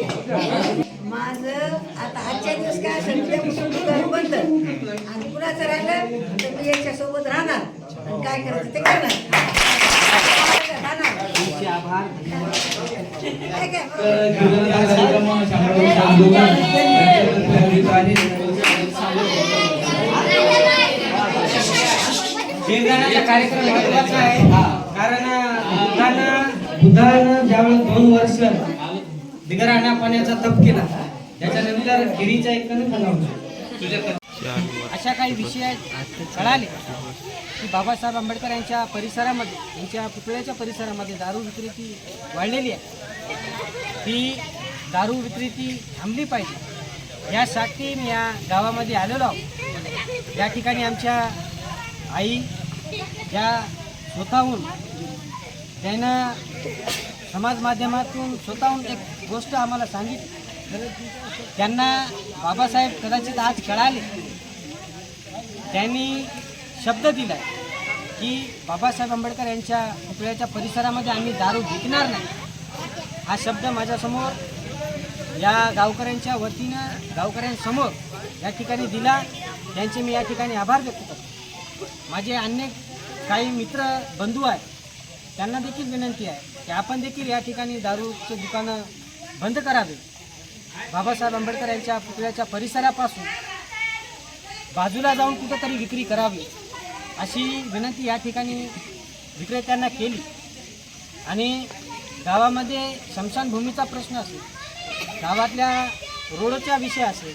माझं आता आजच्या दिवस काय असेल उद्यापासून दुकान बंद. आणि कुणाचं राहिलं तर मी याच्यासोबत राहणार. आणि काय करायचं ते करणार. कार्यक्रम महत्त्वाचा आहे. कारण ज्यावेळेस दोन वर्ष बिगराण्या पाण्याचा तप केला. त्याच्यानंतर गिरीचा एक बनवला. अशा काही विषय कळाले की बाबासाहेब आंबेडकर यांच्या परिसरामध्ये यांच्या पुतळ्याच्या परिसरामध्ये दारू विक्रेती वाढलेली आहे. ती दारू विक्रेती थांबली पाहिजे. यासाठी मी या गावामध्ये आलेलो आहोत. या ठिकाणी आमच्या आई ज्या स्वतःहून त्यांना समाज माध्यमातून स्वतःहून एक गोष्ट आम्हाला सांगितली. त्यांना बाबासाहेब कदाचित आज कळाले. त्यांनी शब्द दिला की बाबासाहेब आंबेडकर यांच्या पुतळ्याच्या परिसरामध्ये आम्ही दारू विकणार नाही. हा शब्द माझ्यासमोर या गावकऱ्यांच्या वतीनं गावकऱ्यांसमोर या ठिकाणी दिला. त्यांचे मी या ठिकाणी आभार व्यक्त करतो. माझे अनेक काही मित्र बंधू आहेत. त्यांना देखील विनंती आहे. की आपण देखील या ठिकाणी दारूचे दुकानं बंद करावे. बाबासाहेब आंबेडकर यांच्या पुतळ्याच्या परिसरापासून बाजूला जाऊन कुठंतरी विक्री करावी अशी विनंती या ठिकाणी विक्रेत्यांना केली. आणि गावामध्ये शमशानभूमीचा प्रश्न असेल गावातल्या रोडच्या विषय असेल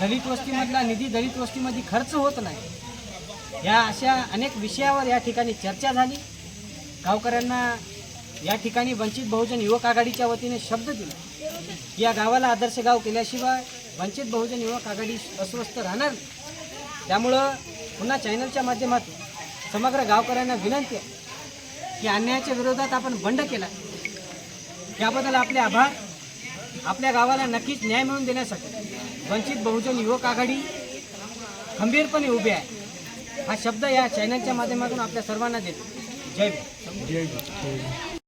दलित वस्तीमधला निधी दलित वस्तीमध्ये खर्च होत नाही या अशा अनेक विषयावर या ठिकाणी चर्चा झाली. गावकऱ्यांना या ठिकाणी वंचित बहुजन युवक आघाडीच्या वतीने शब्द दिला. या गावाला आदर्श गाव केल्याशिवाय वंचित बहुजन युवक आघाडी अस्वस्थ राहणार नाही. त्यामुळं पुन्हा चॅनलच्या माध्यमातून समग्र गावकऱ्यांना विनंती आहे की अन्यायाच्या विरोधात आपण बंड केला. त्याबद्दल आपले आभार. आपल्या गावाला नक्कीच न्याय मिळवून देण्यासाठी वंचित बहुजन युवक आघाडी खंबीरपणे उभे आहे. हा शब्द या चॅनलच्या माध्यमातून आपल्या सर्वांना देतो. जय जय